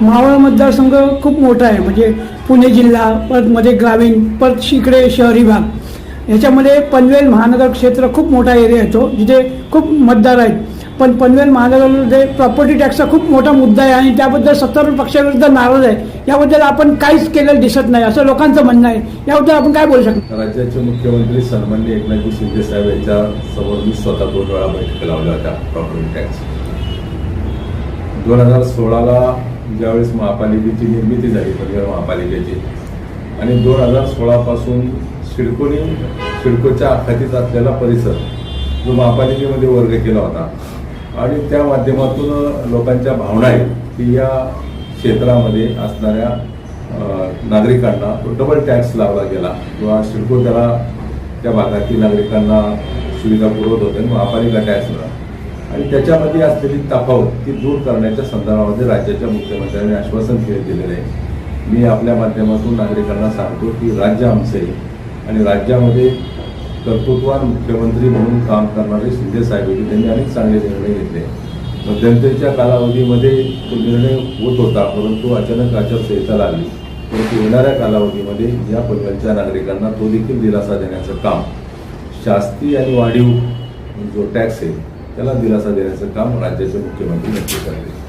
मावळ मतदारसंघ खूप मोठा आहे. म्हणजे पुणे जिल्हा परत मध्ये ग्रामीण परत इकडे शहरी भाग. याच्यामध्ये पनवेल महानगर क्षेत्र खूप मोठा एरिया येतो जिथे खूप मतदार आहेत. पण पनवेल महानगरमध्ये प्रॉपर्टी टॅक्सचा खूप मोठा मुद्दा आहे आणि त्याबद्दल सत्तर पक्षाविरुद्ध नाराज आहे. याबद्दल आपण काहीच केलेलं दिसत नाही असं लोकांचं म्हणणं आहे. याबद्दल आपण काय बोलू शकतो? राज्याचे मुख्यमंत्री सन्मान्य एकनाथजी शिंदे साहेब यांच्या समोर मी स्वतः दोन वेळा बैठक लावल्या होत्या प्रॉपर्टी टॅक्स दोन हजार सोळाला ज्यावेळेस महापालिकेची निर्मिती झाली पनवेल महापालिकेची आणि दोन हजार सोळापासून सिडकोनी सिडकोच्या अखातीत असलेला परिसर जो महापालिकेमध्ये वर्ग केला होता. आणि त्या माध्यमातून लोकांच्या भावना आहेत की या क्षेत्रामध्ये असणाऱ्या नागरिकांना तो डबल टॅक्स लावला गेला. किंवा सिडको त्याला त्या भागातील नागरिकांना सुविधा पुरवत होते आणि महापालिका टॅक्स मिळाला आणि त्याच्यामध्ये असलेली तफावत ती दूर करण्याच्या संदर्भामध्ये राज्याच्या मुख्यमंत्र्यांनी आश्वासन दिलेलं आहे. मी आपल्या माध्यमातून नागरिकांना सांगतो की राज्य आमचे आहे आणि राज्यामध्ये कर्तृत्वान मुख्यमंत्री म्हणून काम करणारे शिंदे साहेब होते. त्यांनी अनेक चांगले निर्णय घेतले. मध्यंतरीच्या कालावधीमध्ये तो निर्णय होत होता परंतु अचानक आचारसंहिता लागली. परंतु येणाऱ्या कालावधीमध्ये या पनवेलच्या नागरिकांना तो देखील दिलासा देण्याचं काम शास्ती आणि वाढीव जो टॅक्स आहे त्याला दिलासा देण्याचं काम राज्याचे मुख्यमंत्री नक्की करतील.